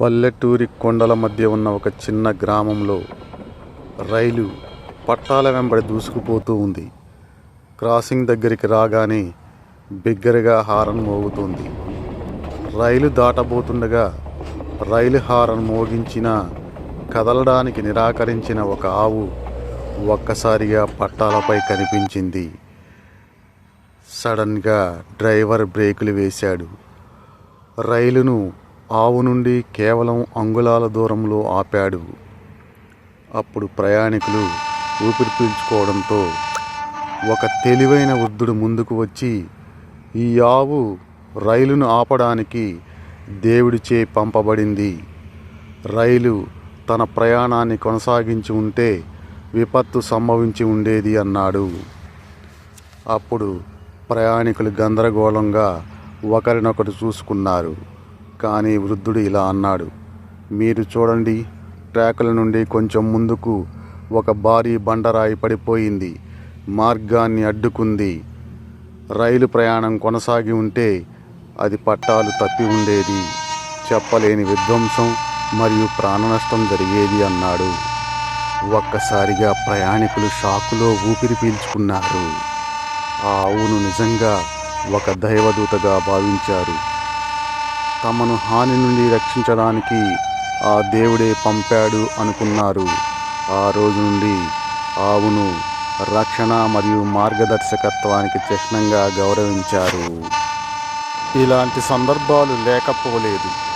పల్లెటూరి కొండల మధ్య ఉన్న ఒక చిన్న గ్రామంలో రైలు పట్టాల వెంబడి దూసుకుపోతూ ఉంది. క్రాసింగ్ దగ్గరికి రాగానే బిగ్గరగా హారన్ మోగుతుంది. రైలు దాటబోతుండగా రైలు హారన్ మోగించిన కదలడానికి నిరాకరించిన ఒక ఆవు ఒక్కసారిగా పట్టాలపై కనిపించింది. సడన్గా డ్రైవర్ బ్రేకులు వేశాడు. రైలును ఆవు నుండి కేవలం అంగుళాల దూరంలో ఆపాడు. అప్పుడు ప్రయాణికులు ఊపిరి పీల్చుకోవడంతో ఒక తెలివైన వృద్ధుడు ముందుకు వచ్చి ఈ ఆవు రైలును ఆపడానికి దేవుడిచే పంపబడింది. రైలు తన ప్రయాణాన్ని కొనసాగించి ఉంటే విపత్తు సంభవించి ఉండేది అన్నాడు. అప్పుడు ప్రయాణికులు గందరగోళంగా ఒకరినొకరు చూసుకున్నారు. కానీ వృద్ధుడు ఇలా అన్నాడు మీరు చూడండి ట్రాకుల నుండి కొంచెం ముందుకు ఒక భారీ బండరాయి పడిపోయింది మార్గాన్ని అడ్డుకుంది. రైలు ప్రయాణం కొనసాగి ఉంటే అది పట్టాలు తప్పి ఉండేది. చెప్పలేని విధ్వంసం మరియు ప్రాణనష్టం జరిగేది అన్నాడు. ఒక్కసారిగా ప్రయాణికులు షాకులో ఊపిరి పీల్చుకున్నారు. ఆ అవును నిజంగా ఒక దైవదూతగా భావించారు. తమను హాని నుండి రక్షించడానికి ఆ దేవుడే పంపాడు అనుకున్నారు. ఆ రోజు నుండి ఆవును రక్షణ మరియు మార్గదర్శకత్వానికి చిహ్నంగా గౌరవించారు. ఇలాంటి సందర్భాలు లేకపోలేదు.